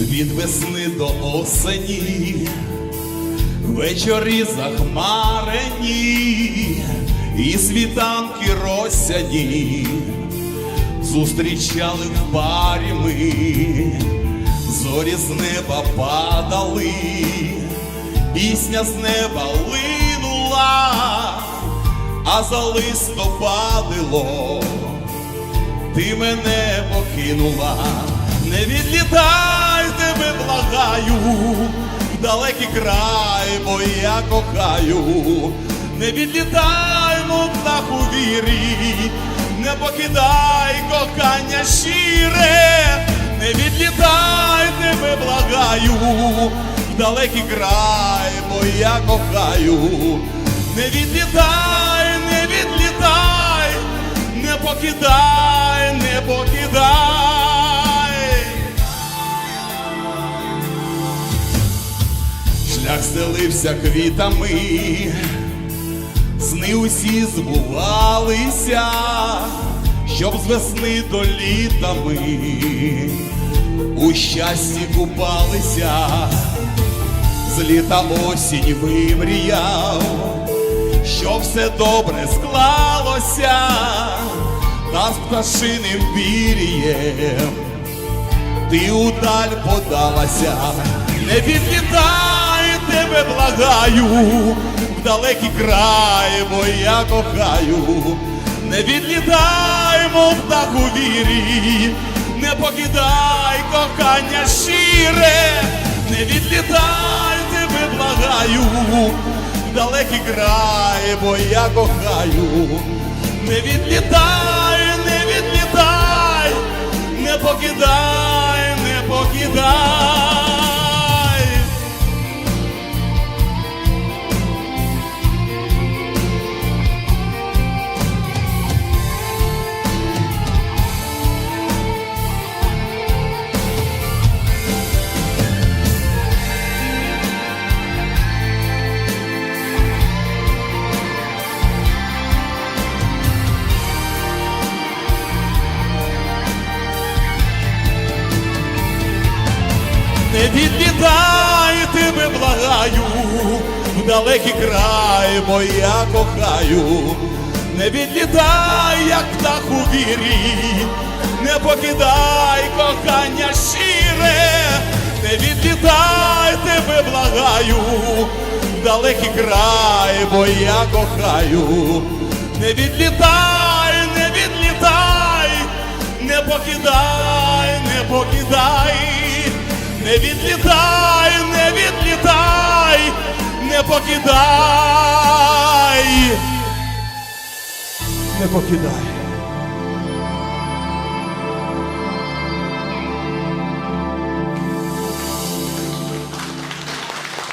від весни до осені, вечорі захмарені, і світанки розсяні, зустрічали в парі ми, зорі з неба падали, пісня з неба линула, а за листопадило ти мене покинула, не відлітай тебе, благаю, далекий край, бо я кохаю, не відлітай, мов птах у вірі, не покидай кохання щире, не відлітай тебе, благаю, далекий край, бо я кохаю, не відлітай, не відлітай. Не покидай, Шлях стелився квітами, сни усі збувалися, щоб з весни до літа ми у щасті купалися, з літа осінь вимріяв що все добре склалося, та з пташиним пір'єм ти удаль подалася, не відлітай тебе, благаю, в далекий край, бо кохаю, не відлітай, мов птах у вірі, не покидай кохання щире, не відлітай тебе, благаю в далекий край, бо кохаю, не відлітай, не відлітай, не покидай, Не відлітай тебе, благаю, в далекий край, бо я кохаю, не відлітай, як птах у вірі, не покидай кохання щире, не відлітай тебе, благаю, в далекий край, бо я кохаю, не відлітай, не відлітай, не покидай, не покидай не відлітай, не відлітай, не покидай, не покидай.